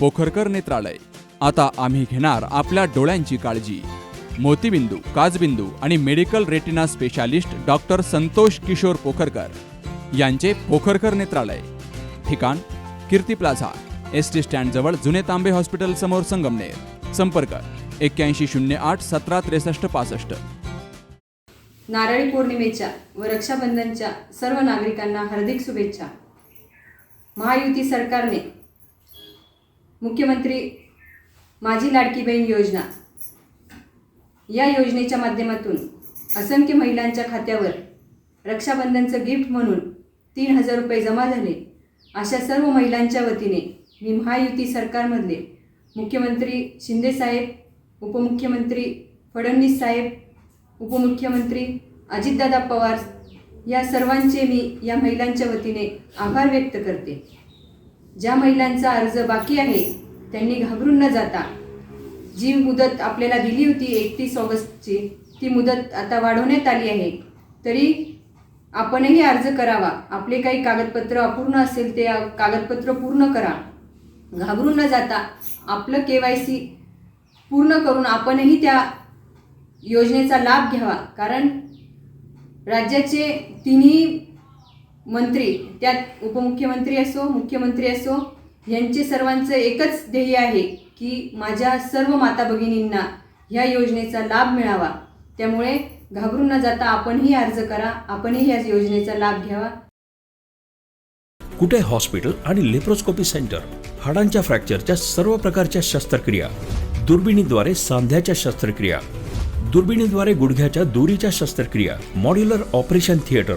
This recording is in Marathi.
पोखरकर नेत्रालय. आता आम्ही घेणार आपल्या डोळ्यांची काळजी. मोतीबिंदू काजबिंदू आणि medical retina specialist doctor Santosh Kishor Pokharkar यांचे पोखरकर नेत्रालय. ठिकाण कीर्ती प्लाझा एस टी स्टँडजवळ जुने तांबे हॉस्पिटल समोर संगमनेर. संपर्क एक्क्याऐंशी शून्य आठ सतरा त्रेसष्ट पासष्ट. नारळी पौर्णिमेच्या व रक्षाबंधनच्या सर्व नागरिकांना हार्दिक शुभेच्छा. महायुती सरकारने मुख्यमंत्री माझी लाडकी बहीण योजना. या योजनेच्या माध्यमातून असंख्य महिलांच्या खात्यावर रक्षाबंधनचं गिफ्ट म्हणून तीन हजार रुपये जमा झाले. अशा सर्व महिलांच्या वतीने मी महायुती सरकारमधले मुख्यमंत्री शिंदेसाहेब उपमुख्यमंत्री फडणवीस साहेब उपमुख्यमंत्री अजितदादा पवार या सर्वांचे मी या महिलांच्या वतीने आभार व्यक्त करते. ज्या महिलांचा अर्ज बाकी आहे त्यांनी घाबरून न जाता जी मुदत आपल्याला दिली होती एकतीस ऑगस्टची ती मुदत आता वाढवण्यात आली आहे. तरी आपणही अर्ज करावा. आपले काही कागदपत्र अपूर्ण असेल ते कागदपत्र पूर्ण करा. घाबरून न जाता आपलं के वाय सी पूर्ण करून आपणही त्या योजनेचा लाभ घ्यावा. कारण राज्याचे तिन्ही मंत्री त्यात उपमुख्यमंत्री असो मुख्यमंत्री असो यांचे सर्वांचं एकच ध्येय आहे की माझ्या सर्व माता भगिनींना ह्या योजनेचा लाभ मिळावा. त्यामुळे घाबरून न जाता आपणही अर्ज करा आपणही या योजनेचा लाभ घ्यावा. कुठे हॉस्पिटल आणि लेप्रोस्कोपी सेंटर? हाडांच्या फ्रॅक्चरच्या सर्व प्रकारच्या शस्त्रक्रिया. दुर्बिणीद्वारे सांध्याच्या शस्त्रक्रिया. दुर्बिणीद्वारे गुडघ्याच्या दुरीच्या शस्त्रक्रिया. Modular operation theatre.